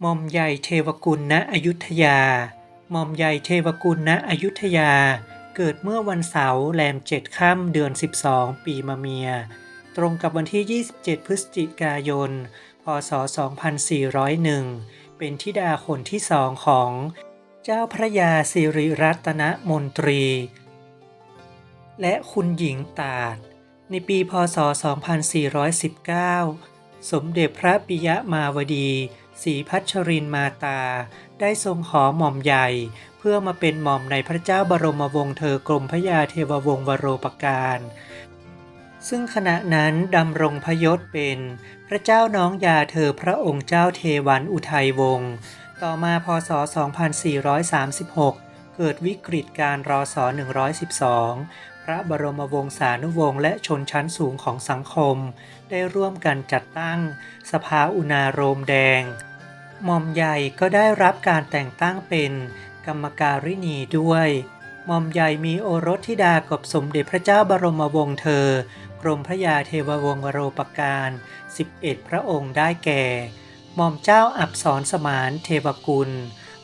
หม่อมใหญ่เทวกุลณอยุธยา หม่อมใหญ่เทวกุลณอยุธยา เกิดเมื่อวันเสาร์แรมเจ็ดค่ำเดือน 12 ปีมะเมีย ตรงกับวันที่ 27 พฤศจิกายน พศ 2401 เป็นธิดาคนที่สองของเจ้าพระยาสิริรัตนมนตรี และคุณหญิงตาด ในปีพศ 2419 สมเด็จพระปิยมาวดี ศรีพัชรินมาตา ได้ทรงขอหม่อมใหญ่ เพื่อมาเป็นหม่อมในพระเจ้าบรมวงศ์เธอกรมพระยาเทววงศ์วโรปการซึ่งขณะนั้นดำรงพยศเป็น พระเจ้าน้องยาเธอพระองค์เจ้าเทวันอุทัยวงศ์ต่อมาพศ 2436 เกิดวิกฤตการรอสอ112 พระบรมวงศานุวงศ์และชนชั้นสูงของสังคม ได้ร่วมกันจัดตั้ง สภาอุณาโรมแดง หม่อมใหญ่ก็ได้รับการแต่งตั้งเป็นกรรมการินีด้วย หม่อมใหญ่มีโอรสธิดากับสมเด็จพระเจ้าบรมวงศ์เธอ กรมพระยาเทววงศ์วโรปการ 11 พระองค์ได้แก่ หม่อมเจ้าอับสรสมานเทวกุล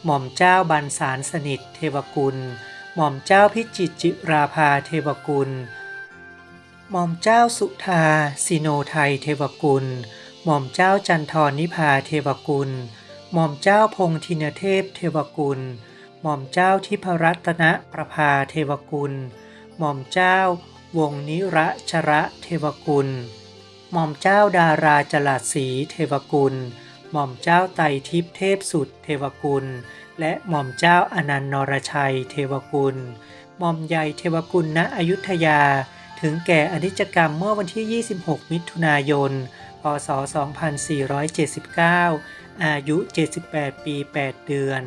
หม่อมเจ้าบันสารสนิทเทวกุล หม่อมเจ้าพิจิตจิราภาเทวกุล หม่อมเจ้าสุธาสิโนไทยเทวกุล หม่อมเจ้าจันทรนิพาเทวกุล หม่อมเจ้าพงธินเทพเทวกุล หม่อมเจ้าทิพรัตนประภาเทวกุล หม่อมเจ้าวงนิระชระเทวกุล หม่อมเจ้าดาราจลาศีเทวกุล หม่อมเจ้าไตทิพเทพสุดเทวกุล และหม่อมเจ้าอนันต์นรชัยเทวกุล หม่อมใหญ่เทวกุลณอยุธยา ถึงแก่อนิจกรรมเมื่อวันที่ 26 มิถุนายน พศ 2479 อายุ 78 ปี 8 เดือน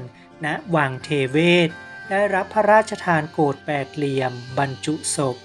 ณ วังเทเวศ ได้รับพระราชทานโกรธแปดเหลี่ยม บรรจุศพ